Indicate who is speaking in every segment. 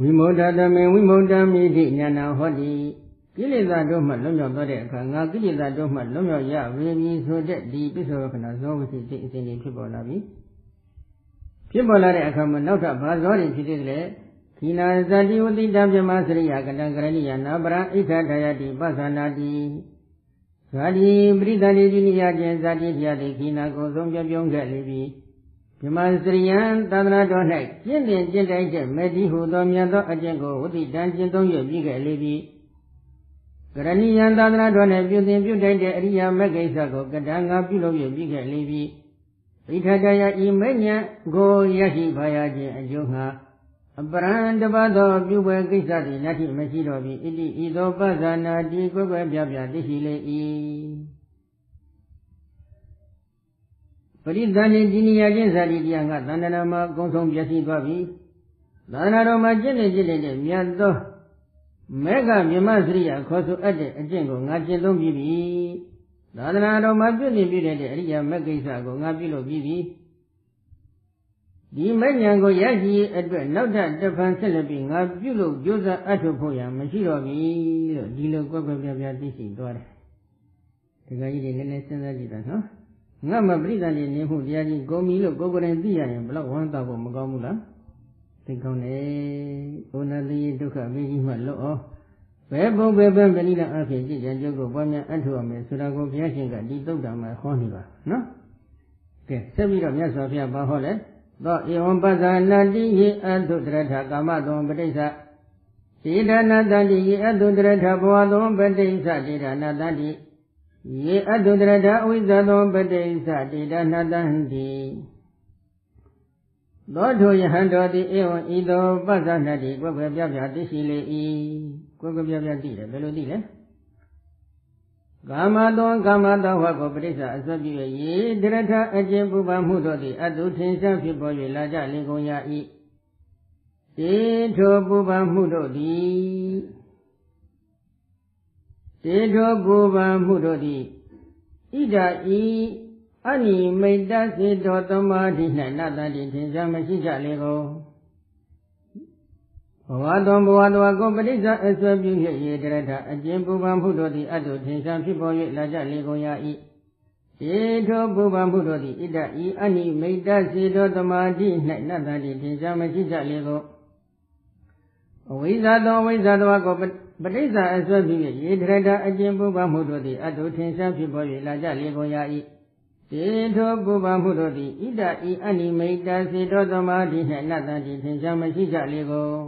Speaker 1: ဝိမု ढ़ တမေဝိမု ढ़ မိတိဉာဏဟောတိကိလေသာတို့မှလွတ်မြောက်သွားတဲ့အခါငါကိလေသာတို့မှလွတ်မြောက်ရဝေပြီဆိုတဲ့ဒီပစ္စောခဏဇောဝစီစိတ်အစဉ်ကြီးဖြစ်ပေါ်လာပြီဖြစ်ပေါ်လာတဲ့အခါမှာနောက်ထပ်ဘာဇောတွေဖြစ်သေးတယ်ခိနာဇတိဝတိတံပြမစရိယကတံကရဏိယနာပရံဣခဒယတိပသနာတိဇာတိပရိသတိတိနိယခြင်းဇာတိပြတိခိနာကိုဆုံးပြပြုံးခဲ့လေပြီ မြမစရိယံသာသနာတော်၌ကျင့်တင်ကျင့်တိုက်တဲ့မေတ္တိဟုသောမြတ်သောအကျင့်ကိုဝတိတံကျင့်သုံးရပြီးခဲ့လေပြီကရဏီယံသာသနာတော်၌ပြုသင်ပြုတိုက်တဲ့အရိယာမဂ္ဂိစ္စကိုကတံငါပြုလုပ်ရပြီးခဲ့လေပြီဣထတယဤမဉ္ဇဉ်ကိုရရှိပါရခြင်းအကျိုးငှာအပရံတပါသောပြုပွဲကိစ္စသည်နတ္ထိမရှိတော့ပြီဣတိဤသောပဇာနာတိကွယ်ကွယ်ပြပြသိရှိလေ၏ ပရိသန္တိဒီနိယချင်းဇာတိတရားကသန္တနာမှာအကုန်ဆုံးပြည့်စည်သွားပြီသာသနာတော်မှာကျင့်နေကျင့်နေတဲ့မြတ်သောမေဃမြမစရိယခေါ်ဆိုအပ်တဲ့အကျင့်ကိုငါကျင့်သုံးပြီးပြီသာသနာတော်မှာပြုနေပြတဲ့အရိယာမဂ္ဂိစ္စကိုငါပြုလုပ်ပြီးပြီဒီမဉ္ဇဉ်ကိုရရှိအတွက်နောက်ထပ်တဖန်ဆက်လက်ပြီးငါပြုလုပ်ကြိုးစားအထောက်ဖို့ရမရှိတော့ဘူးလို့ဒီလိုကွက်ကွက်ပြပြသိရှိသွားတယ်။ဒီကကြီးတွေနည်းနည်းစဉ်းစားကြည့်တာနော်။ ငါမပရိသတ်နေနေမှုတရားကြီးကိုမီလို့ကိုယ်ကိုယ်တိုင်သိရရင်ဘလောက်ဝမ်းသာဖို့မကောင်းဘူးလား။သိကောင်းတယ်။ဘုနာတိဒုက္ခမင်းကြီးမှလွတ်အောင်ဘယ်ဘုံဘယ်ဘက်ဗဏိလအဖြစ်ကြည်ကြံကြုတ်ကိုပွားများအထောက်အမယ်ဆိုတာကိုဘုရားရှင်ကဒီသုတ်တံမှာဟောနေပါနော်။ကဲဆက်ပြီးတော့မြတ်စွာဘုရားဘာဟောလဲ။သောဧဝံပဇာနာတိယေအတုတရထကာမသောပဋိစ္စစေတနာတတိယေအတုတရထဘဝသောပဋိစ္စစေတနာတတိ ယေအတုတရထအဝိဇ္ဇသောပဋိစ္စစေတနာတတိသောထိုယဟံတော်တိဧဝံဤသောပဇာနာတိကွယ်ကွယ်ပြပြသိရှိလေ၏ကွယ်ကွယ်ပြပြသိတယ်ဘယ်လိုသိလဲကာမတောကာမတောဟောကိုပရိစ္ဆာအစွတ်ပြု၍ရေတရထအကျင့်ပူပန်မှုတို့သည်အတုထင်ရှားဖြစ်ပေါ်၍လာကြလေကုန်ရ၏တေထိုပူပန်မှုတို့သည် တေထိုပူပန်မှုတို့သည်ဣဒာဤအနိမိတ်တစေတောသမာဓိ၌နတ္တိထင်ရှားမရှိကြလေကုန်ဘဝတော်ဘဝတော်ကိုပဋိစ္စအစွဲပြု၍ရေတရထအကျဉ်ပူပန်မှုတို့သည်အတုထင်ရှားဖြစ်ပေါ်၍လာကြလေကုန်ရ၏ေထောပူပန်မှုတို့သည်ဣဒဤအနိမိတ်တစေတောသမာဓိ၌နတ္တတိထင်ရှားမရှိကြလေကုန်အဝိဇ္ဇာသောအဝိဇ္ဇာတော်ကို ပဋိစ္စအစွဲပြု၍ရေတရထအကျဉ်ပူပန်မှုတို့သည်အတုထင်ရှားဖြစ်ပေါ်၍လာကြလေကုန်ရ၏ေထောပူပန်မှုတို့သည်ဣဒဤအနိမိတ်တစေတောသမာဓိ၌နတ္တတိထင်ရှားမရှိကြလေကုန်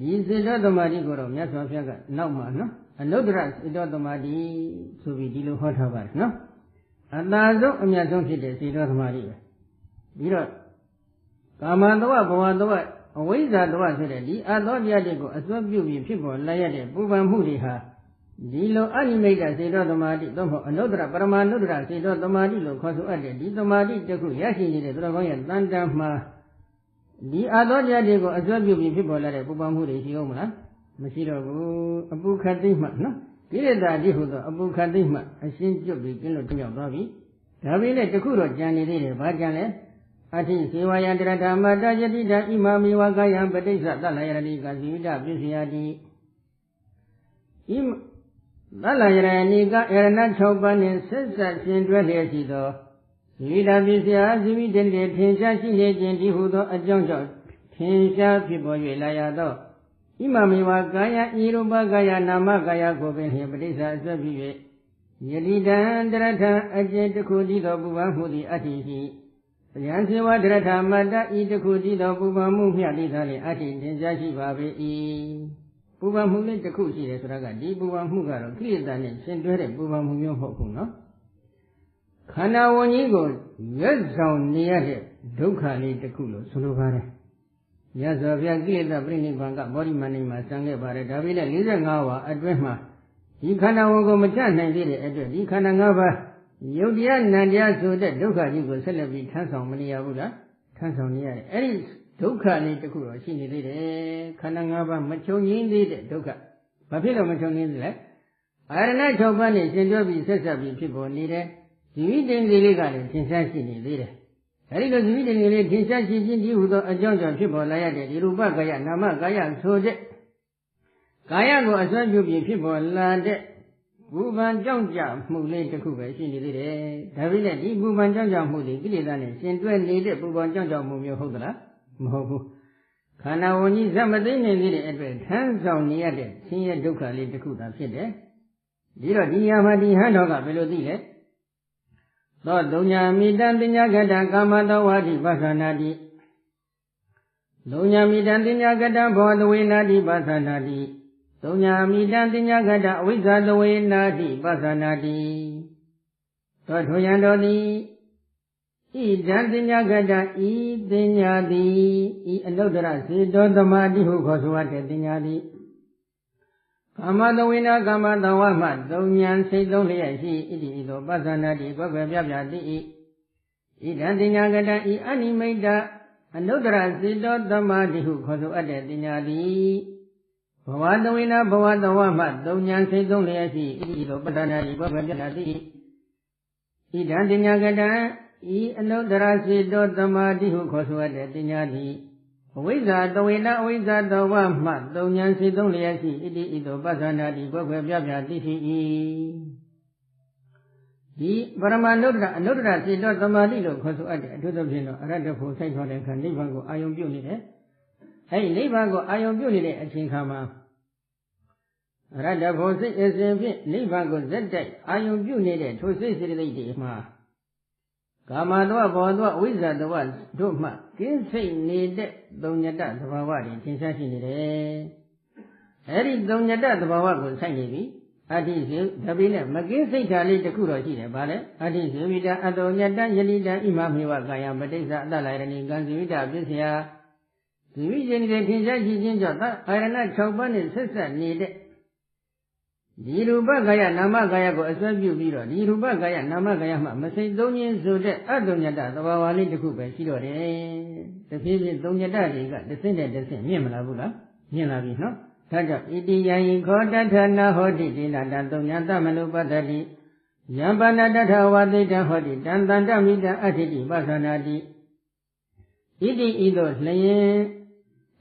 Speaker 1: ဒီစေတောသမာဓိကိုတော့မြတ်စွာဘုရားကနောက်မှာနော်အနုတ္တရစေတောသမာဓိဆိုပြီးဒီလိုဟောထားပါတယ်နော်အသာဆုံးအမြတ်ဆုံးဖြစ်တဲ့စေတောသမာဓိပဲပြီးတော့ကာမတဝဘဝတဝ အဝိဇ္ဇာတဝဆိုတဲ့ဒီအသောတရားတွေကိုအစွဲပြုပြီးဖြစ်ပေါ်လာရတဲ့ပူပန်မှုတွေဟာဒီလိုအနိမိတ်စေတောသမာဓိသို့မဟုတ်အနုတ္တရပရမနုတ္တရစေတောသမာဓိလို့ခေါ်ဆိုအပ်တဲ့ဒီသမာဓိတစ်ခုရရှိနေတဲ့သူတော်ကောင်းရဲ့တန်တမ်းမှာဒီအာသောတရားတွေကိုအစွဲပြုပြီးဖြစ်ပေါ်လာတဲ့ပူပန်မှုတွေရှိအောင်မလားမရှိတော့ဘူးအပုခတိမှနော်ကိလေသာအတိဟုသောအပုခတိမှအရှင်းကျွတ်ပြီးကျင်းလို့တွရောက်သွားပြီဒါပေမဲ့တခုတော့ကြံနေသေးတယ်ဘာကြံလဲ အထိစေဝယတရဓမ္မတယတိတဣမမေဝကာယံပဋိစ္စတလယရတိကဇိဝိတပစ္စယတိဣသလယရဏိကယရဏ6ပါးနှင့်ဆက်ဆက်ရှင်တွဲလျက်ရှိသောဇိတာပစ္စယဇိဝိတတိထင်ရှားရှိနေခြင်းဒီဟုသောအကြောင်းကြောင့်ထင်ရှားဖြစ်ပေါ်၍လာရသောဣမမေဝကာယဤရူပကာယနာမကာယကိုပင်လျှင်ပဋိစ္စအစွဲဖြစ်၍ယတိတံတရထအကျင့်တစ်ခုတည်းသောပူပန်မှုသည်အတ္တိရှိ ဗျံစေဝတရထမတ္တဤတစ်ခုတည်းသောပူပန်မှုမြတ်သည်သာလျှင်အတ္တိသင်ကြားရှိပါပေ၏ပူပန်မှုလေးတစ်ခုရှိတယ်ဆိုတာကဒီပူပန်မှုကတော့ကိလေသာနဲ့ရှင်တွဲတဲ့ပူပန်မှုမျိုးမဟုတ်ဘူးနော်ခန္ဓာဝန်ကြီးကိုရွတ်ဆောင်နေရတဲ့ဒုက္ခလေးတစ်ခုလို့ဆိုလိုပါတယ်မြတ်စွာဘုရားကိလေသာပြိဋိဘံကဗောဓိမန္တိမှာဆံခဲ့ပါတယ်ဒါပေမဲ့45ဝါအတွင်းမှာဒီခန္ဓာဝန်ကိုမချနိုင်သေးတဲ့အတွက်ဒီခန္ဓာ၅ပါး ယုတ်တရားနံတရားဆိုတဲ့ဒုက္ခကြီးကိုဆက်လက်ပြီးထမ်းဆောင်မနေရဘူးလားထမ်းဆောင်နေရတယ်အဲ့ဒီဒုက္ခလေးတစ်ခုတော့ရှိနေသေးတယ်ခန္ဓာ၅ပါးမချုပ်ငင်းသေးတဲ့ဒုက္ခဘာဖြစ်လို့မချုပ်ငင်းသေးလဲအာရဏ၆ပါးနဲ့ရှင်တွဲပြီးဆက်ဆက်ပြီးဖြစ်ပေါ်နေတယ်ဒီဝိတ္တိလေးကလည်းသင်္ချာရှိနေသေးတယ်အဲဒီလိုဇမိတနေလေးထင်ရှားရှင်းရှင်းဒီဟုသောအကြောင်းကြောင့်ဖြစ်ပေါ်လာရတဲ့ဒီရူပကာယနာမကာယဆိုတဲ့ကာယကိုအစွမ်းပြုပြီးဖြစ်ပေါ်လာတဲ့ ဘူပန်ကြောင့်ကြမှုလေးတစ်ခုပဲရှိနေသေးတယ်။ဒါပေမဲ့ဒီဘူပန်ကြောင့်ကြမှုတွေကိလေသာနဲ့ရှင်တွဲနေတဲ့ဘူပန်ကြောင့်ကြမှုမျိုးဟုတ်သလားမဟုတ်ဘူး။ခန္ဓာဝန်ကြီးဇမသိနေသေးတဲ့အတွက်ထမ်းဆောင်နေရတဲ့ဆင်းရဲဒုက္ခလေးတစ်ခုသာဖြစ်တယ်။ဒီတော့ဒီယာမဒီဟန်တော်ကဘယ်လိုသိလဲ။သောတုံညာမိတံပညာကတကာမတောဝါတိပသနာတိလုံညာမိတံပညာကတဘောတဝေနာတိပသနာတိ သုံးညာမိတံတင်ညာကတအဝိဇ္ဇာတဝေနာတိပသနာတိသောထိုယံတော်သည်ဣဒံတင်ညာကတဤတင်ညာသည်ဤအနုတ္တရစေတောသမာတိဟုခေါ်ဆိုအပ်တဲ့တင်ညာသည်ကာမတဝေနာကာမတဝမှသုံးညာစိတ်သုံးလျက်ရှိဣတိဤသို့ပသနာတိကွယ်ကွယ်ပြပြတိဤဣဒံတင်ညာကတဤအနိမိတအနုတ္တရစေတောသမာတိဟုခေါ်ဆိုအပ်တဲ့တင်ညာသည်ဘ ဝတဝိနာဘဝတဝမှသုံးညာစိတ်သုံးလျက်ရှိဣတိလိုပတ္တနာဒီဘဝပြတာတိဣဒံတညာကတံဤအနုတ္တရစေတောသမာဓိဟုခေါ်ဆိုရတဲ့တညာတိအဝိဇ္ဇာတဝိနာအဝိဇ္ဇာတဝမှသုံးညာစိတ်သုံးလျက်ရှိဣတိဣတောပတ္တနာဒီဘဝပြပြတိရှိ၏ဒီပရမနုတ္တရအနုတ္တရစေတောသမာဓိလို့ခေါ်ဆိုအပ်တဲ့အထူးသဖြင့်တော့အရတ္တဖို့စိုက်ထွားတဲ့အခါနိဗ္ဗာန်ကိုအာယုံပြုနေတယ်အဲဒီနိဗ္ဗာန်ကိုအာယုံပြုနေတဲ့အချိန်ခါမှာ ရတ္တဖို့စိတ်အစဉ်ဖြင့်နိဗ္ဗာန်ကိုဇက်တိုက်အာယုံပြုနေတဲ့ထိုစိတ်စေတသိက်တွေမှာကာမတောဘောတောအဝိဇ္ဇာတောတို့မှကင်းစိတ်နေတဲ့သုံညတသဘာဝတွေသင်ရှားရှိနေတယ်။အဲဒီသုံညတသဘာဝကိုဆိုင်နေပြီ။အတ္တိစေတပိနဲ့မကင်းစိတ်ဓာတ်လေးတစ်ခုတော့ရှိတယ်ဗါလဲ။အတ္တိစေဝိတာအတောညတယလိတဣမမေဝကာယပဋိစ္စအတ္တလာရဏိကံဇိဝိတာပစ္စယဒီဝိဇ္ဇင်တွေထင်ရှားရှိခြင်းကြောင့်အာရဏ6ပါးနဲ့ဆက်ဆက်နေတဲ့ ဒီရူပကာယနာမကာယကိုအစွဲပြုပြီးတော့ဒီရူပကာယနာမကာယမှမစိတ်သုံးခြင်းဆိုတဲ့အတ္တညတသဘာဝလေးတစ်ခုပဲရှိတော့တယ်။တဖြည်းဖြည်းသုံးညတတွေကတစ်ဆင့်နဲ့တစ်ဆင့်မြင့်မလာဘူးလား။မြင့်လာပြီနော်။ဒါကြောင့်ဣတိယံယိခောတထနာဟောတိတိနာတသုံးညတမနုပတ္တိယံပါဏတထဝတိတဟောတိတန်တန္တမိတအဋ္ဌိတိပသနာတိဣတိဤသို့လျင်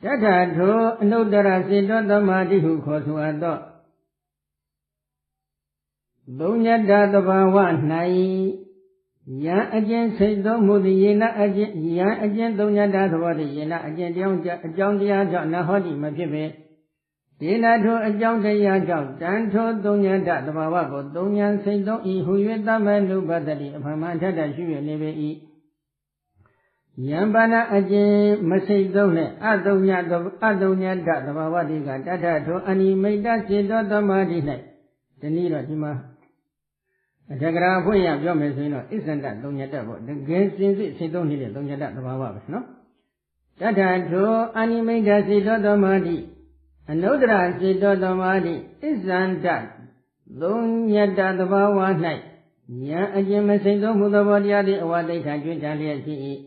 Speaker 1: တထထိုအနုတ္တရစေတောသမာဓိဟုခေါ်ဆိုအပ်သော ဘုံညတသဘာဝ၌ယံအကျဉ်စိတ်သောမှုသည်ယေနအကျဉ်ယံအကျဉ်သုံးညတသဘောသည်ယေနအကျဉ်တရားအကြောင်းတရားကြောင့်နဟောတိမဖြစ်ပေယေနထိုအကြောင်းတရားကြောင့်တန်ထိုသုံးညတသဘာဝကိုသုံးညစိတ်သောဤဟူ၍တမနုပတ္တိအဖမထတရှိ၍နေပေ၏ယံပါဏအကျဉ်မစိတ်သုံးနဲ့အတုံညအတုံညတသဘာဝတိကတထထိုအနိမိတ်တစေတောသမာဓိ၌ဒီနည်းတော့ဒီမှာ အထက်ကရာဖွင့်ရပြောမယ်ဆိုရင်တော့အစ္ဆန္ဒသုံးညတပေါ့တကယ်စင်စစ်စိတ်သုံးနေတဲ့သုံးညတသဘာဝပဲနော်တထထိုအနိမိတ်တစေတောသမာဓိအနုဒ္ဒရာစေတောသမာဓိအစ္ဆန္ဒသုံးညတသဘာဝ၌ဉာဏ်အကျဉ်မစိတ်သုံးမှုသဘောတရားသည်အဝတိဋ္ဌာကျွမ်းကြလျက်ရှိ၏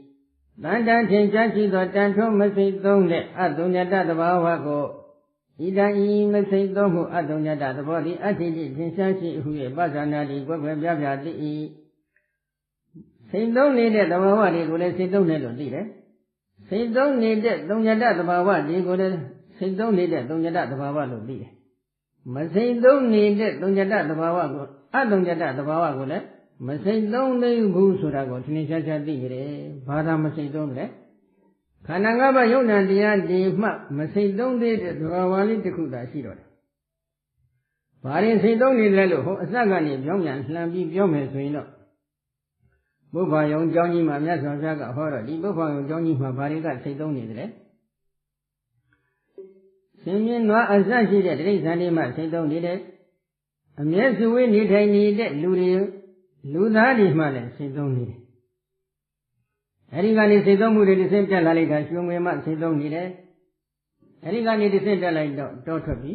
Speaker 1: တန်တန်ထင်ရှားရှိသောတန်ထုံးမစိတ်သုံးတဲ့အတုညတသဘာဝကို ဣဒံဤမစိတ်သုံးမှုအတုညတသဘောသည်အဋ္ဌိတိထင်ရှားရှိဟု၍ပဇာနာတိကွယ်ကွယ်ပြပြသိ၏စိတ်သုံးနေတဲ့သဘာဝတွေကိုလည်းစိတ်သုံးတယ်လို့သိတယ်စိတ်သုံးနေတဲ့တုံညတသဘာဝတွေကိုလည်းစိတ်သုံးနေတဲ့တုံညတသဘာဝလို့သိတယ်မစိတ်သုံးနေတဲ့တုံညတသဘာဝကိုအတုညတသဘာဝကိုလည်းမစိတ်သုံးသိဘူးဆိုတာကိုသင်ရှားရှားသိကြတယ်ဘာသာမစိတ်သုံးတယ် ခန္ဓာ၅ပါးယုံနာတရားဒီမှမစိတ်သုံးသေးတဲ့သဘာဝလေးတစ်ခုသာရှိတော့တယ်ဘာရင်စိတ်သုံးနေလဲလို့ဟိုအစကနေပြောင်းပြန်လှန်ပြီးပြောမယ်ဆိုရင်တော့ဘုဗ္ဗယုံကျောင်းကြီးမှာမြတ်စွာဘုရားကဟောတော့ဒီဘုဗ္ဗယုံကျောင်းကြီးမှာဘာတွေကစိတ်သုံးနေတယ်ရှင်မြင်းနွားအစရှိတဲ့တိရစ္ဆာန်တွေမှစိတ်သုံးနေတယ်အမျက်စုဝေးနေထိုင်နေတဲ့လူတွေလူသားတွေမှလည်းစိတ်သုံးနေတယ် အဲဒီကနေစိတ်သုံးမှုတွေတစ်ဆင့်တက်လာလိုက်တာရွှေငွေမှစိတ်သုံးနေတယ်အဲဒီကနေတစ်ဆင့်တက်လိုက်တော့တောထွက်ပြီ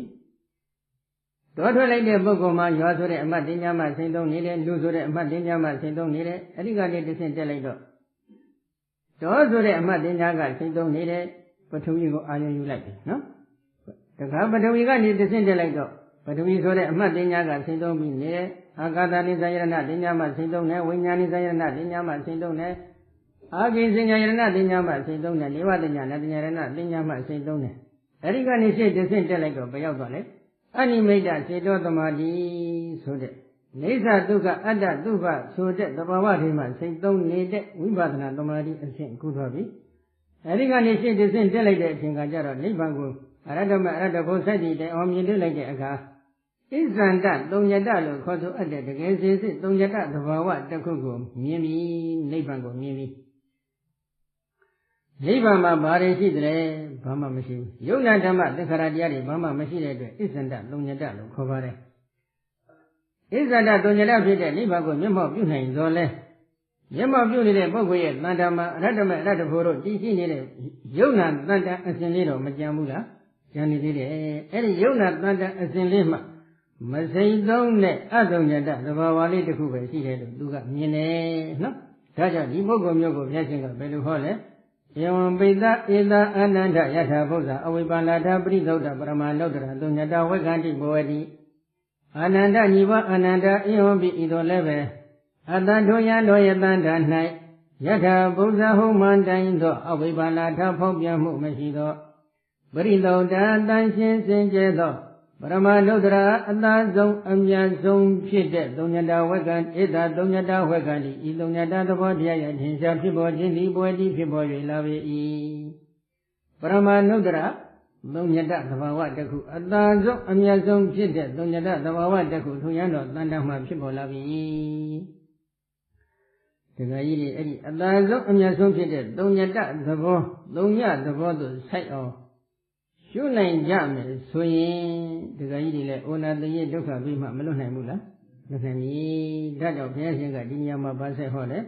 Speaker 1: တောထွက်လိုက်တဲ့ပုဂ္ဂိုလ်မှာရွာဆိုတဲ့အမတ်တင်ညာမှစိတ်သုံးနေတယ်လူဆိုတဲ့အမတ်တင်ညာမှစိတ်သုံးနေတယ်အဲဒီကနေတစ်ဆင့်တက်လိုက်တော့တောဆိုတဲ့အမတ်တင်ညာကစိတ်သုံးနေတယ်ပထဝီကိုအာရုံယူလိုက်ပြီနော်တခါပထဝီကနေတစ်ဆင့်တက်လိုက်တော့ပထဝီဆိုတဲ့အမှတ်တင်ညာကစိတ်သုံးပြီးနေအာကာသနိဇယရဏတင်ညာမှစိတ်သုံးတယ်ဝိညာဉ်နိဇယရဏတင်ညာမှစိတ်သုံးတယ် အာကိစညာယရဏတင်ညာမှစိတ်သုံးတယ်နေဝတင်ညာနတင်ညာယရဏတင်ညာမှစိတ်သုံးတယ်အဲဒီကနေစိတ်တစ်ဆင့်တက်လိုက်တော့ဘယ်ရောက်သွားလဲအနိမိတ်စေတောသမာဓိဆိုတဲ့နေသဒုက္ခအတ္တဒုက္ခဆိုတဲ့သဘာဝတွေမှာစိတ်သုံးနေတဲ့ဝိပဿနာသမာဓိအဆင့်ကုသွားပြီအဲဒီကနေစိတ်တစ်ဆင့်တက်လိုက်တဲ့အချိန်ကကျတော့နိဗ္ဗာန်ကိုအရဟတမအရဟတဘုစိုက်တည်တဲ့အောင်မြင်တွေ့လိုက်တဲ့အခါဣဇန္တသုံညတလို့ခေါ်ဆိုအပ်တဲ့တကယ်စေစစ်သုံညတသဘာဝတစ်ခုကိုမြင်ပြီနိဗ္ဗာန်ကိုမြင်ပြီ နိဗ္ဗာန်မှာဘာတွေရှိတယ်ဘာမှမရှိဘူးယုံနာဓမ္မသက္ခရာတရားတွေဘာမှမရှိတဲ့အတွက်ဣဇန္တသုံညတလို့ခေါ်ပါတယ်ဣဇန္တသုံညတဖြစ်တဲ့နိဗ္ဗာန်ကိုမျက်မှောက်ပြုနိုင်သောလဲမျက်မှောက်ပြုနေတဲ့ပုဂ္ဂိုလ်ရဲ့တန်တမအရဟတမအရဟတဖို့တို့တည်ရှိနေတဲ့ယုံနာတန်တအစဉ်လေးတော့မကြံဘူးလားကြံနေသေးတယ်အဲ့ဒီယုံနာတန်တအစဉ်လေးမှမစိမ့်သုံးတဲ့အတုံညတသဘာဝလေးတစ်ခုပဲရှိတယ်လို့သူကမြင်တယ်နော်ဒါကြောင့်ဒီပုဂ္ဂိုလ်မျိုးကိုဘုရားရှင်ကဘယ်လိုဟောလဲ ယဝံပိတဧတအာနန္ဒယထာဘုရားအဝိပါလာထပရိသုဒ္ဓပရမနုဒ္ဒရာတုညတဝေကန္တိဘောဝတိအာနန္ဒညီဝအာနန္ဒအေဝံပိဤသို့လည်းပဲအတ္တထိုယံတော်ယတန္တာ၌ယထာဘုရားဟုမှန်တိုင်းသောအဝိပါလာထဖောက်ပြန်မှုမရှိသောပရိသုဒ္ဓတန်ရှင်းစင်ကြဲသော ပရမနုဒ္ဒရာအသာဆုံးအမြတ်ဆုံးဖြစ်တဲ့သုံးညတာဝက္ကံဧတာသုံးညတာဝက္ကံဒီဤသုံးညတာသဘောတရားရဲ့ထင်ရှားဖြစ်ပေါ်ခြင်းဒီပွဲဒီဖြစ်ပေါ်၍လာပေ၏ပရမနုဒ္ဒရာသုံးညတသဘာဝတခုအသာဆုံးအမြတ်ဆုံးဖြစ်တဲ့သုံးညတသဘာဝတခုထုံရန်တော်တန်တမှဖြစ်ပေါ်လာပြီဒကာကြီးတွေအဲ့ဒီအသာဆုံးအမြတ်ဆုံးဖြစ်တဲ့သုံးညတသဘောသုံးညသဘောသို့ဆိုက်အောင် ရှုနိုင်ကြမယ်ဆိုရင်ဒကာကြီးတွေလည်းဩနာတရေဒုက္ခပြီးမှမလွတ်နိုင်ဘူးလားလွတ်နိုင်ပြီဒါကြောင့်ဘုရားရှင်ကဒီညမှာဗာဆက်ဟောတယ်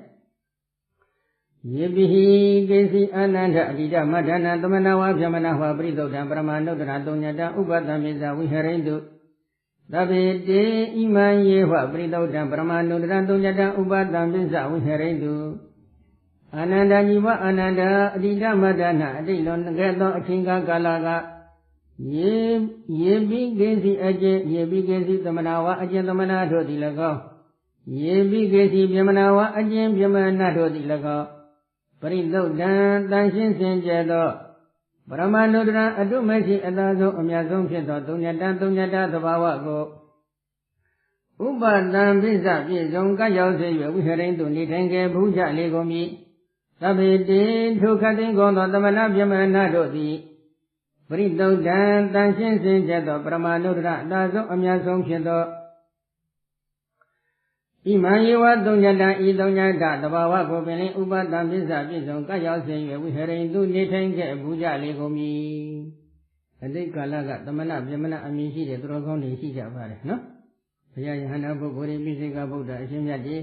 Speaker 1: ယေပိဟိကေစီအာနန္ဒအတိတမဒနာသမဏဝါဗြဟ္မဏဟောပရိသုဒ္ဓံပရမနုဒ္ဒရာတုံညတဥပတံမေဇဝိဟရိန္တုသဗ္ဗေတေဣမံယေဟပရိသုဒ္ဓံပရမနုဒ္ဒရာတုံညတဥပတံမေဇဝိဟရိန္တုအာနန္ဒညီဝအာနန္ဒအတိတမတ္တနာအတိလွန်ကဲ့သောအချိန်ကာလက ယေယေပိကေစီအကျင့်ယေပိကေစီသမနာဝအကျင့်သမနာတို့သည်၎င်းယေပိကေစီပြမနာဝအကျင့်ပြမနာတို့သည်၎င်းပရိသုတ်တံတန်ရှင်းစင်ကြဲသောပရမနုဒ္ဒရာအတုမရှိအသာဆုံးအမြတ်ဆုံးဖြစ်သောသုံးညတသုံးညတသဘာဝကိုဥပဒံပိစပြည့်စုံကရောက်စေ၍ဝိဟရိန်တုနေထိုင်ခဲ့ဘူးကြလေကုန်ပြီသဗ္ဗေတေထုခတိကောသောသမဏပြမနာတို့သည် ပရိသုဒ္ဓံတန်ရှင်းစင်ကြသောပရမနုဒ္ဒရအသာဆုံးအမြတ်ဆုံးဖြစ်သောဣမံယေဝသုံးညတဤသုံးညတသဘာဝကိုပင်လင်ဥပတံပစ္စပြည့်စုံကရောက်စေ၍ဝိဟရိန်သူနေထိုင်ခဲ့ဘူးကြလေကုန်မည်အတိတ်ကာလကသမဏပြမဏအမည်ရှိတဲ့သူတော်ကောင်းတွေရှိကြပါတယ်နော်ဘုရားယဟန္တာပုဂ္ဂိုလ်တွေပိစိကဗုဒ္ဓအရှင်မြတ်တွေ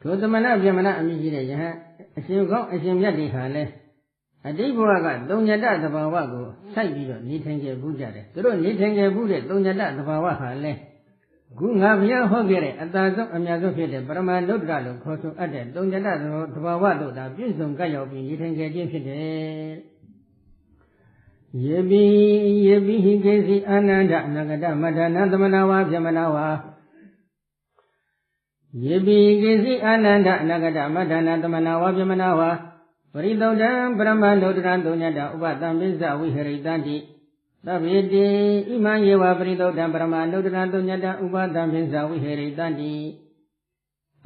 Speaker 1: ထိုသမဏပြမဏအမိရှိတဲ့ယဟန်အရှင်ကောင်းအရှင်မြတ်တွေဟာလဲ အတိတ်ဘဝကသုံးညတသဘာဝကိုစိုက်ပြီးတော့နေထိုင်ခဲ့ဘူးကြတယ်သူတို့နေထိုင်ခဲ့ဘူးတဲ့သုံးညတသဘာဝဟာလဲခုငါဘုရားဟောခဲ့တဲ့အတာဆုံးအများဆုံးဖြစ်တဲ့ပရမနုဒ္ဒရလို့ခေါ်ဆိုအပ်တဲ့သုံးညတသဘာဝတို့သာပြည့်စုံကပ်ရောက်ပြီးနေထိုင်ခဲ့ခြင်းဖြစ်တယ်ယေပိယေပိဟိကေစီအာနန္ဒအနာဂတမတ္တနာသမနာဝါပြမနာဝါယေပိကိစီအာနန္ဒအနာဂတမတ္ထနာသမနာဝါပြမနာဝါ ပရိသုဒ္ဓံပရမနုဒ္ဒရံတုညတဥပတံပိစဝိဟရိတံတိသဗ္ဗေတိဣမံယေဝပရိသုဒ္ဓံပရမနုဒ္ဒရံတုညတဥပတံပိစဝိဟရိတံတိ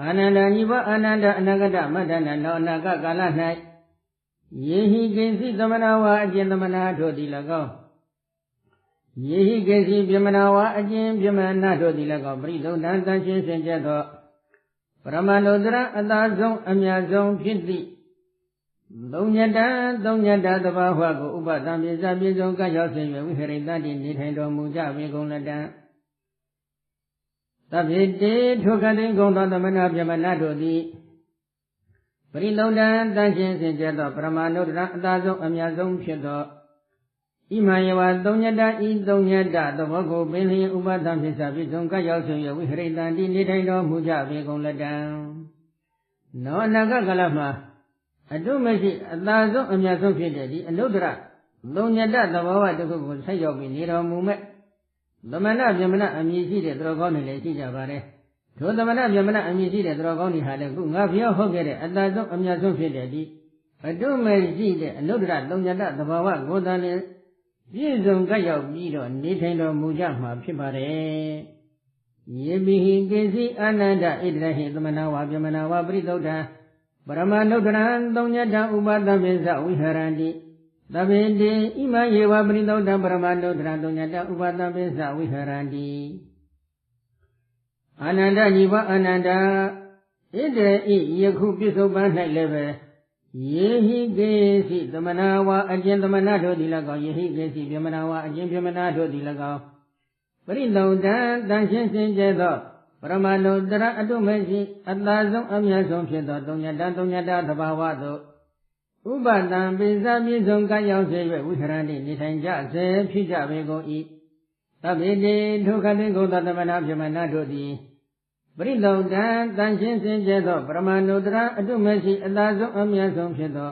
Speaker 1: အာနန္ဒညီဘအာနန္ဒအနာဂတမတ္ထနာနောအနာဂကာလ၌ယေဟိကိစီသမနာဝါအကျင့်သမနာတို့သည်၎င်းယေဟိကိစီပြမနာဝါအကျင့်ပြမနာတို့သည်၎င်းပရိသုဒ္ဓံတန်ရှင်းစင်ကြသောပရမနုဒ္ဒရအသာဆုံးအမြတ်ဆုံးဖြစ်သည့် သုံးညတသုံးညတသဘာဝကိုဥပဒံပြေစပြေဆုံးကရောက်စဉ်ဝိဟရိတတိနေထိုင်တော်မူကြပေကုန်လက်တံသဗ္ဗေတေထိုကတိကုံသောသမဏပြမနာတို့သည်ပရိလုံတံတန်ရှင်းစင်ကြဲသောပရမနုဒ္ဒရအသာဆုံးအမြတ်ဆုံးဖြစ်သောဣမယဝသုံးညတဤသုံးညတသဘောကိုပင်လျင်ဥပဒံဖြစ်စာပြည့်စုံကရောက်ဆွေဝိဟရိတံတိနေထိုင်တော်မူကြပေကုန်လက်တံနောအနာဂကလမှာ အတုမရှိအသာဆုံးအမြတ်ဆုံးဖြစ်တဲ့ဒီအနုတ္တရသုံးညတသဘောဝတခုကိုဆက်ရောက်ပြီးနေတော်မူမဲ့သမဏဗြဟ္မဏအမည်ရှိတဲ့သူတော်ကောင်းတွေလည်းရှိကြပါတယ်ထိုသမဏဗျမဏအမည်ရှိတဲ့သူတော်ကောင်းတွေဟာလည်းခုငါဖျောက်ဟုတ်ခဲ့တဲ့အတ္တဆုံးအမြတ်ဆုံးဖြစ်တဲ့ဒီအတုမဲ့ရှိတဲ့အနုတ္တရသုံးညတသဘာဝကိုယ်တန်နဲ့ပြည့်စုံကပ်ရောက်ပြီးတော့နေထိုင်တော်မူကြမှာဖြစ်ပါတယ်ယေမိဟိကေစီအာနန္ဒဣတရဟိသမဏဝါဗျမဏဝါပရိသုဒ္ဓ ပရမနုဒ္ဒရံသုံးညတဥပသဗ္ဗေသဝိဟရန္တိသဗ္ဗေတိဣမယေဝပရိသုဒ္ဓပရမနုဒ္ဒရံသုံးညတဥပသဗ္ဗေသဝိဟရန္တိအာနန္ဒညီဝအာနန္ဒဣတရေဤယခုပြစ္ဆုတ်ပန်း၌လည်းပဲယေဟိကေစီသမနာဝါအကျဉ်သမနာတို့သည်၎င်းယေဟိကေစီပြမနာဝါအကျဉ်ပြမနာတို့သည်၎င်းပရိလုံတံတန်ရှင်းစင်ကြဲသော ပရမလုတရအတုမရှိအတ္တဆုံးအမြတ်ဆုံးဖြစ်သောတုံညတတုံညတသဘာဝသို့ဥပတံပိစပြည့်စုံကံရောက်စေ၍ဝိဟရဏိနေထိုင်ကြစေဖြစ်ကြပေကုန်၏သဗ္ဗေတိဒုက္ခတိကုသသမနာပြမနာတို့သည်ပရိလုံတံတန်ရှင်းစင်ကြဲသောပရမဏုတရအတုမရှိအသာဆုံးအမြတ်ဆုံးဖြစ်သော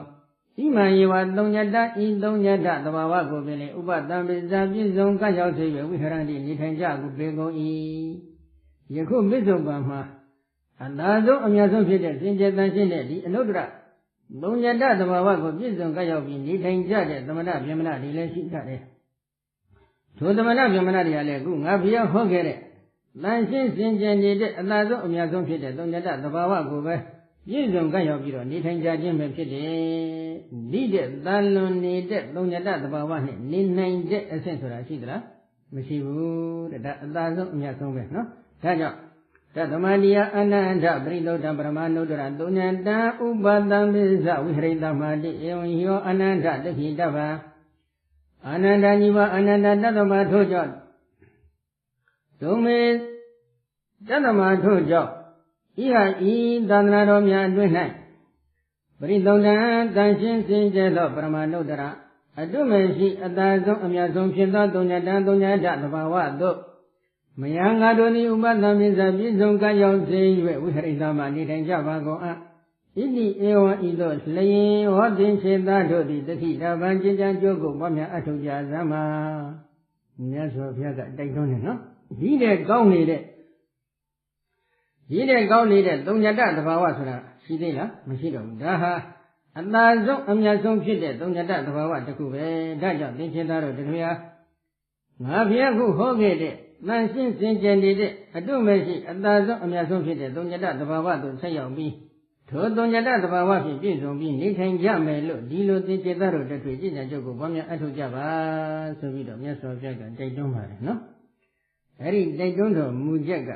Speaker 1: ဣမံယေဝသုံးညတဤသုံးညတသဘာဝကိုပင်လေဥပတံပိစာပြည့်စုံကရောက်စေ၍ဝိဟရဏတိနေထိုင်ကြကုပေကုန်၏ ယခုမစ္ဆုပံမှာအသာဆုံးအမြတ်ဆုံးဖြစ်တဲ့စင်ကြယ်တန်ရှင်းတဲ့ဒီအနုတ္တရသုံးညတသဘာဝကိုပြည့်စုံကရောက်ပြီးနေထိုင်ကြတဲ့သမဏဗျမဏတွေလည်းရှိကြတယ်ထိုသမဏဗျမဏတွေကလည်းခုငါဘုရားဟောခဲ့တဲ့တန်ရှင်းစင်ကြယ်နေတဲ့အသာဆုံးအများဆုံးဖြစ်တဲ့သုံးညတသဘာဝကိုပဲပြည့်စုံကရောက်ပြီးတော့နေထိုင်ကြခြင်းပဲဖြစ်တယ်။ဒီတဲ့တန်လွန်နေတဲ့သုံးညတသဘာဝနဲ့နေနိုင်တဲ့အဆင့်ဆိုတာရှိသလားမရှိဘူးတဲ့ဒါအသာဆုံးအများဆုံးပဲနော်။ ဒါကြောင့်သတ္တမဏိယအနန္တပရိသုဒ္ဓပရမနုဒ္ဒရသုံးညတဥပတံပိစဝိဟရိတမတိဧဝံဟောအနန္တတခိတဗံအာနန္ဒညီဝအာနန္ဒတတ္တမထို့ကြောင့်ဒုမေတတ္တမထို့ကြောင့်ဤဟာဤသာသနာတော်များအတွင်း၌ပရိသုဒ္ဓံတန်ရှင်းစင်ကြဲသောပရမနုဒ္ဒရာအတုမရှိအတာဆုံးအမြတ်ဆုံးဖြစ်သောတုံညတံတုံညတသဘာဝသို့ မယံငါတို့သည်ဥပဒံမြစ္စာပြည့်စုံကရောက်စေ၍ဝိဟရိတမနေထိုင်ကြပါကုန်အဣတိဧဝံဤသို့လျင်ဟောတင်ခြေသားတို့သည်တတိတဗံကျင့်ကြံကြိုးကိုပွားများအထောက်ကြသမှာမြတ်စွာဘုရားကတိုက်တွန်းတယ်နော်ဒီတဲ့ကောင်းနေတဲ့ဒီတဲ့ကောင်းနေတဲ့သုံးညတသဘာဝဆိုတာရှိသေးလားမရှိတော့ဘူးဒါဟာအသာဆုံးအမြတ်ဆုံးဖြစ်တဲ့သုံးညတသဘာဝတစ်ခုပဲဒါကြောင့်သင်္ချင်သားတို့တရားငါဘုရားခုဟောခဲ့တဲ့ တန်ရှင်းစင်ကြယ်နေတဲ့အတုမရှိအသာဆုံးအမြတ်ဆုံးဖြစ်တဲ့သုံးညတသဘာဝသို့ဆက်ရောက်ပြီးထိုသုံးညတသဘာဝဖြင့်ပြည့်စုံပြီးနေထိုင်ကြမယ်လို့ဒီလိုသင်္ချင်သားတို့တထွေကြည်ညာချုပ်ကိုဘာများအထုတ်ကြပါဆိုပြီးတော့မြတ်စွာဘုရားကတိုက်တွန်းပါတယ်နော်အဲ့ဒီတိုက်တွန်းတော်မူချက်က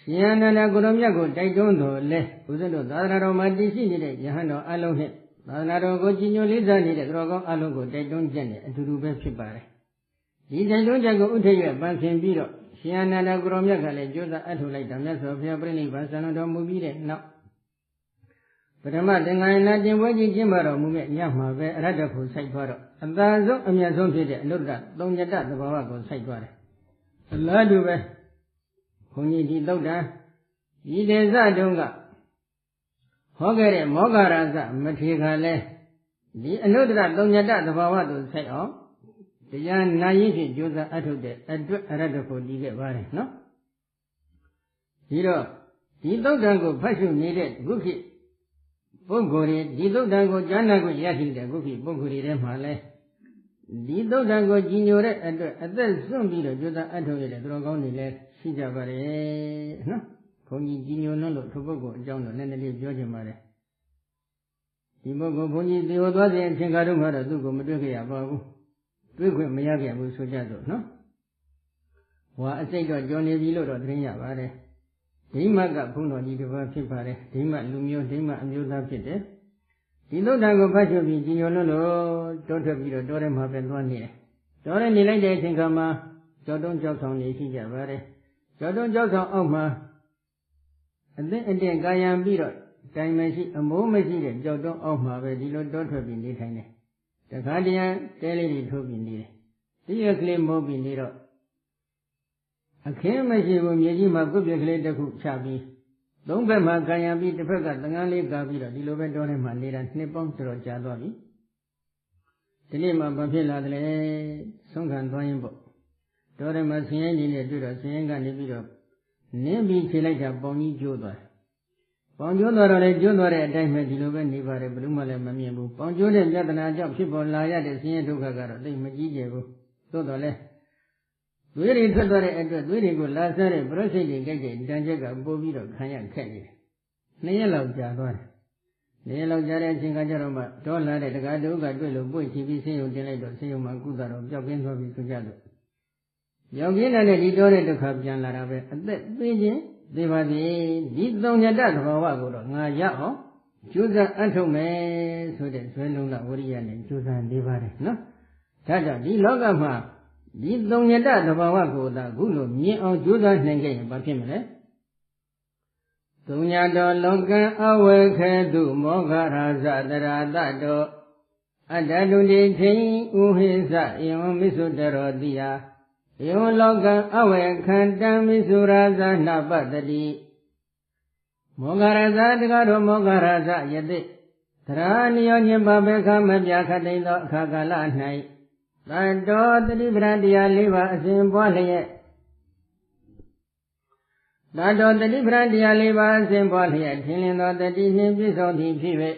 Speaker 1: ရှင်အနန္ဒကိုရောမြတ်ကိုတိုက်တွန်းတော်လဲဘုဇင်းတို့သာသနာတော်မှာတည်ရှိနေတဲ့ယဟန်တော်အလုံးနဲ့သာသနာတော်ကိုကြီးညိုလေးစားနေတဲ့ကြောကောင်းအလုံးကိုတိုက်တွန်းချက်နဲ့အတူတူပဲဖြစ်ပါတယ် ဒီတိုက်တွန်းချက်ကိုဥထေရပန်းဖြင်ပြီးတော့ရှင်အနန္ဒကိုရောမြတ်ကလည်းကြိုးစားအထုလိုက်တာမြတ်စွာဘုရားပြိဋိဘံဆန္ဒတော်မူပြီးတဲ့နောက်ပထမသင်္ဃာယနာတင်ပွဲကြီးကျင်းပတော်မူမြတ်ညမှာပဲအရတ္တဖို့စိုက်သွားတော့အသာဆုံးအမြတ်ဆုံးဖြစ်တဲ့အနုတ္တသုံးညတသဘာဝကိုစိုက်သွားတယ်အလားတူပဲဘုန်းကြီးဒီသုတ်တံဒီဒေသတုန်းကဟောခဲ့တဲ့မောဂရဇမထေခါလဲဒီအနုတ္တရသုံးညတသဘာဝသို့ဆိုင်အောင် တရားနာရင်ဖြင့်ကြိုးစားအထုတ်တဲ့အတွက်အရတ္တကိုတည်ခဲ့ပါတယ်နော်ဒီတော့ဒီသုတ်တံကိုဖတ်ရှုနေတဲ့ခုခေတ်ပုဂ္ဂိုလ်တွေဒီသုတ်တံကိုကြားနာကိုရရှိတဲ့ခုခေတ်ပုဂ္ဂိုလ်တွေထဲမှာလဲဒီသုတ်တံကိုကြီးညိုတဲ့အတွက်အသက်စွန့်ပြီးတော့ကြိုးစားအထုတ်ရတဲ့သူတော်ကောင်းတွေလည်းရှိကြပါတယ်နော်ဘုန်းကြီးကြီးညိုနှလို့ထိုပုဂ္ဂိုလ်အကြောင်းတော့နည်းနည်းလေးပြောချင်ပါတယ်ဒီပုဂ္ဂိုလ်ဘုန်းကြီးသေဝသွားစဉ်အချိန်ကားတော့မှတော့သူ့ကိုမတွေ့ခဲ့ရပါဘူး တွေ့ခွင့်မရခဲ့ဘူးဆိုကြတော့နော်ဝါအစိတ်တော့ကြော်နေပြီလို့တော့သိရပါတယ်ဒိမတ်ကဘုန်းတော်ကြီးတစ်ပါးဖြစ်ပါတယ်ဒိမတ်လူမျိုးဒိမတ်အမျိုးသားဖြစ်တယ်ဒီသုဒ္ဓကိုဖတ်ချုပ်ပြီးကြီးညိုလို့လို့တောထွက်ပြီးတော့တောထဲမှာပဲသွားနေတယ်တောထဲနေလိုက်တဲ့အချိန်ခါမှာကြောတုံးကြောက်ဆောင်နေရှိကြပါတယ်ကျော်တွန်းကျောက်ဆောင်အောက်မှာအသင့်အတင့်ကာယံပြီးတော့တိုင်မရှိအမိုးမရှိတဲ့ကြောက်တွန်းအောက်မှာပဲဒီလိုတောထွက်ပြီးနေထိုင်တယ် တခါတည်းတဲလေးတွေထုတ်ပြီးနေတယ်ဒီရကလေးမိုးပြီးနေတော့အခင်းမရှိဘူးမြေကြီးမှာကုတ်ပြကလေးတစ်ခုချပြီးသုံးဘက်မှာကာယံပြီးတစ်ဖက်ကသံဃာလေးကာပြီးတော့ဒီလိုပဲတောထဲမှာနေတာနှစ်ပေါင်းတော်တော်ကြာသွားပြီဒီနေ့မှဘာဖြစ်လာသလဲဆုံးခံသွားရင်ပေါ့တော်တယ်မှာဆင်းရဲနေနဲ့တွေ့တော့ဆင်းရဲကနေပြီးတော့နင်းပြီးခြေလိုက်တာပေါင်ကြီးကျိုးသွားတယ် ပေါင်ကျိုးသွားတော့လေကျိုးသွားတဲ့အတိုင်းပဲဒီလိုပဲနေပါတယ်ဘယ်လို့မှလည်းမမြင်ဘူးပေါင်ကျိုးတဲ့ပြဿနာကြောင့်ဖြစ်ပေါ်လာရတဲ့ဆင်းရဲဒုက္ခကတော့သိမကြီးကျယ်ဘူးသို့တော်လည်းသွေးတွေထွက်သွားတဲ့အတွက်သွေးတွေကိုလာစားတဲ့ပရောစိတ်တွေကြိုက်တဲ့တန်ချက်ကပို့ပြီးတော့ခံရခက်နေတယ်နှစ်ရက်လောက်ကြာသွားတယ်နှစ်ရက်လောက်ကြာတဲ့အချိန်ကကျတော့မှဒေါ်လာတဲ့တက္ကသိုလ်ကတွေ့လို့ပွင့်ချပြီးဆေးရုံတင်လိုက်တော့ဆေးရုံမှာကုသတော့ပျောက်ကင်းသွားပြီဆိုကြလို့ပျောက်ကင်းတဲ့ဒီတော့တဲ့ဒုက္ခပြန်လာတာပဲအသက်သေးခြင်း သေပါသည်ဒီသုံညတသဘာဝကိုတော့ငါရအောင်ကျိုးစားအထုတ်မယ်ဆိုတဲ့ဇွဲလုံးလဝရိယနဲ့ကျိုးစားနေပါတယ်နော်ဒါကြောင့်ဒီလောကမှာဒီသုံညတသဘာဝကိုသာအခုလိုမြင်အောင်ကြိုးစားနိုင်ခဲ့ရင်ဘာဖြစ်မလဲသုံညတော်လောကံအဝေခေတုမောဃရာဇတရာတတောအတ္တတုတိထိဥဟိသဧဝံမိစ္ဆုတရောတိယ ဧဝံလောကံအဝေခန္တံမိစ္ဆုရာဇနာပတ္တိမောဃရာဇတကားတော်မောဃရာဇယတိသရာနိယောညင်ပါဘေခမပြခတိန်သောအခါကာလ၌တန်တော်တတိပဒတရား၄ပါးအစဉ်ပွားလျက်တန်တော်တတိပဒတရား၄ပါးအစဉ်ပွားလျက်ထင်လင်းသောတတိနှင့်ပြည့်စုံသည်ဖြစ်၍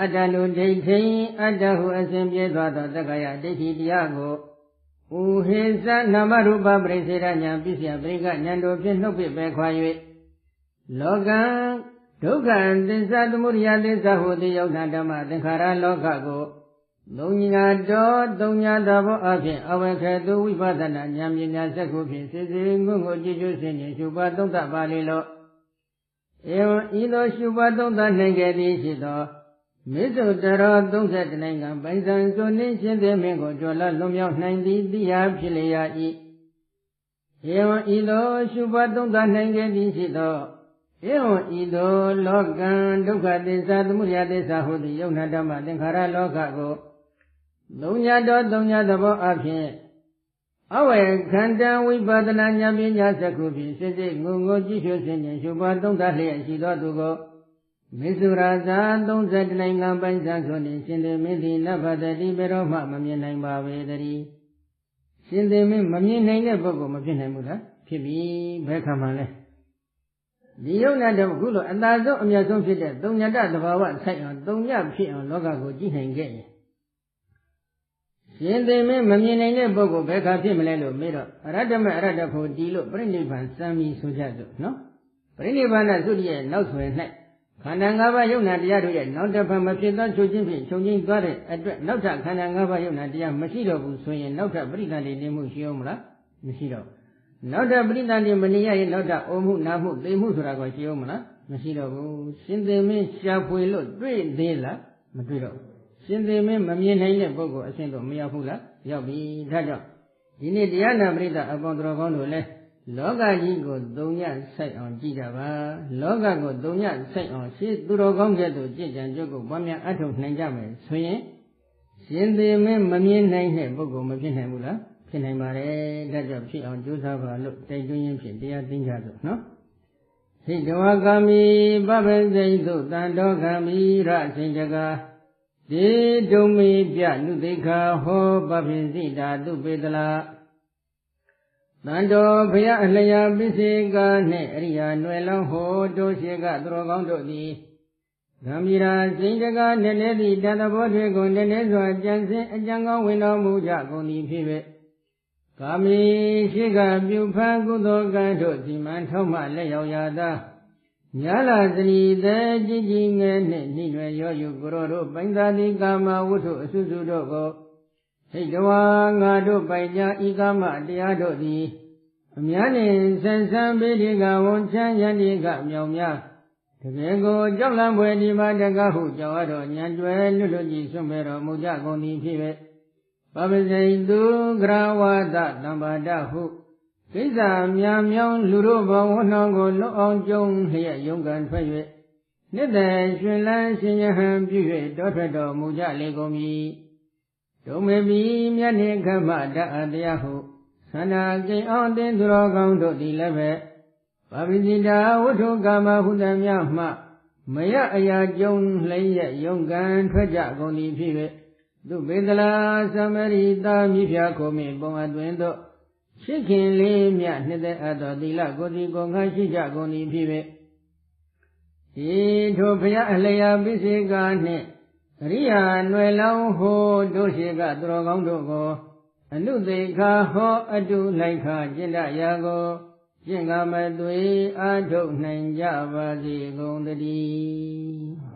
Speaker 1: အတ္တနုဒိဋ္ဌိအတ္တဟုအစဉ်ပြည့်သွားသောတက္ကရာဒိဋ္ဌိတရားကို ဥဟိသနာမရူပပရိစေရညာပစ္စယပရိကဉာဏ်တို့ဖြင့်နှုတ်ပြပဲခွာ၍လောကံဒုက္ခသစ္စာသမုဒယသစ္စာဟုသည်ယုတ်ဓမ္မသင်္ခါရလောကကိုသုံးညာတော်သုံးညာတော်ဘောအဖြစ်အဝေခေသူဝိပဿနာဉာဏ်ပညာစက္ခုဖြင့်စေစေငုံကိုကြည့်ကျဆင်းနေရှုပါသုံးသပါလေလောဧဝံဤသောရှုပါသုံးသနိုင်ခဲ့သည်ရှိသော မေဇုတရော32နိုင်ငံပိုင်ဆိုင်စွန်နှင်းရှင်သည်မင်းကိုကြော်လလွန်မြောက်နိုင်သည်တရားဖြစ်လျာ၏ဧဝံဤသောရှုပါသုံးသနိုင်ခဲ့သည်ရှိသောဧဝံဤသို့လောကံဒုက္ခသစ္စာသမုဒယသစ္စာဟုသည်ယုံနာဓမ္မသင်္ခါရလောကကိုသုံးညာတော်သုံးညာသဘောအဖြစ်အဝေခန္တံဝိပဒနာဉာဏ်ပညာစက္ခုဖြင့်စစ်စစ်ငုံငုံကြည့်ရှုစဉ်ဖြင့်ရှုပါသုံးသလျက်ရှိသောသူကို မေစုရာဇာ32နိုင်ငံပိုင်စံဆိုနေရှင်သေမင်းသည်နဗတတိဘယ်တော့မှမမြင်နိုင်ပါပေတည်းရှင်သေမင်းမမြင်နိုင်တဲ့ပုဂ္ဂိုလ်မဖြစ်နိုင်ဘူးလားဖြစ်ပြီဘယ်ခါမှလဲဒီယုံနာတော့ခုလိုအသာဆုံးအမြတ်ဆုံးဖြစ်တဲ့သုံးညတသဘာဝဆိုင်အောင်သုံးညဖြစ်အောင်လောကကိုကြည့်နိုင်ခဲ့ရင်ရှင်သေမင်းမမြင်နိုင်တဲ့ပုဂ္ဂိုလ်ဘယ်ခါဖြစ်မလဲလို့မေးတော့အရတ္တမအရတ္တဖို့တီလို့ပြိဋိဘံစံမီဆိုကြစို့နော်ပြိဋိဘံနဲ့သုတိရဲ့နောက်ဆွေ၌ ခန္ဓာ၅ပါးယုံနာတရားတို့ရဲ့နောက်တစ်ဖန်မဖြစ်သောချုပ်ချင်းဖြင့်ချုပ်ချင်းသွားတဲ့အတွက်နောက်ထပ်ခန္ဓာ၅ပါးယုံနာတရားမရှိတော့ဘူးဆိုရင်နောက်ထပ်ပြိဋ္ဌာန်နေမှုရှိအောင်မလားမရှိတော့နောက်ထပ်ပြိဋ္ဌာန်မနေရရင်နောက်ထပ်အိုမှုနာမှုသိမှုဆိုတာကိုရှိအောင်မလားမရှိတော့ဘူးရှင်သေမင်းရှားဖွေလို့တွေ့သေးလားမတွေ့တော့ဘူးရှင်သေမင်းမမြင်နိုင်တဲ့ပုဂ္ဂိုလ်အဆင့်တော့မရောက်ဘူးလားရောက်ပြီဒါကြောင့်ဒီနေ့တရားနာပရိသတ်အပေါင်းတော်ကောင်းတို့လည်း လောကကြီးကိုသုံညဆိုင်အောင်ကြည့်ကြပါလောကကိုသုံညဆိုင်အောင်ရှင်းသူတော်ကောင်းကဲ့သို့ကြည်ကြံကြုတ်ကိုပွားများအထောက်နိုင်ကြမယ်ဆိုရင်ရှင်သေမင်းမမြင်နိုင်တဲ့ပုဂ္ဂိုလ်မဖြစ်နိုင်ဘူးလားဖြစ်နိုင်ပါတယ်ဒါကြောင့်ဖြစ်အောင်ကြိုးစားပါလို့တိုက်တွန်းရင်းဖြင့်တရားသိကြစို့နော်ဟိတဝကမိပပ္ပစိတ်သို့တန်တော်ကမိရအစဉ်တကားဒီဒုံမိပြနုသိခာဟောပပိစိတာသူပေတလာ တန်တော်ဘုရားအလျာပစ္စေကနှင့်အရိယာနွယ်လောင်းဟောတို့ရှိကသူတော်ကောင်းတို့သည်ဂံမီရာစိန်တကားနည်းနည်းသည့်တသဘောတွေကိုနည်းနည်းစွာကြံစင်အကြံကောင်းဝင်တော်မူကြကုန်သည်ဖြစ်၍ကာမီရှိကပြုဖန်ကုသိုလ်ကံတို့စီမံထောက်မှလက်ရောက်ရသာညာလာစနီသေးကြည်ကြည်ငယ်နှင့်နှိရွယ်ရောယူကိုရောတို့ပိုင်သာတိကာမဝတ္ထုအစုစုတို့ကို ဟိတဝါငါတို့ပိုင်ညာဤကာမတရားတို့သည်အများနှင့်ဆန်းဆန်းပေဒီကဝန်ချမ်းယန္တိကမြောင်များတကယ်ကိုကြောက်လန့်ဖွယ်ဒီမှာတကားဟုကြောက်ရတော့ညံကျွဲလွတ်လွတ်ကြီးဆွံ့မဲ့တော်မူကြကုန်သည်ဖြစ်၍ပပစိတုဂရဝဒတမ္ပါဒဟုကိစ္စများမြောင်းလူတို့ဘဝနှောင်းကိုလွတ်အောင်ကြုံလျက်ယုံကန်ထွက်၍နှစ်သက်ရှင်လန်းရှင်ယဟန်ပြု၍တောထွက်တော်မူကြလေကုန်ပြီ ဒုမေပိမြတ်နေခမတအတရားဟုသန္တာကိအောင်တင်သူတော်ကောင်းတို့သည်လည်းပဲပပိစိတာဝတ္ထုကာမဟုသမျှမှမရအရာကြုံလျက်ယုံကန်ထွက်ကြကုန်သည်ဖြစ်၍သူဘေဒလာသမရိတာမိဖျားခုံမိပုံအတွင်သို့ရှိခင်လေးမြနှစ်သက်အပ်သောသီလကိုယ်စီကိုယ်ငါရှိကြကုန်၏ဖြစ်ပေဒီထိုဘုရားအလျာပိစေကနှင့် အရိယာຫນွယ်လောင်းဟိုတို့ရှိကသူတော်ကောင်းတို့ကိုအနုသိခာဟောအတုလိုက်ခကျင့်တရာကိုကျင့်ကမသွေအာထုတ်နိုင်ကြပါစေကုန်တည်း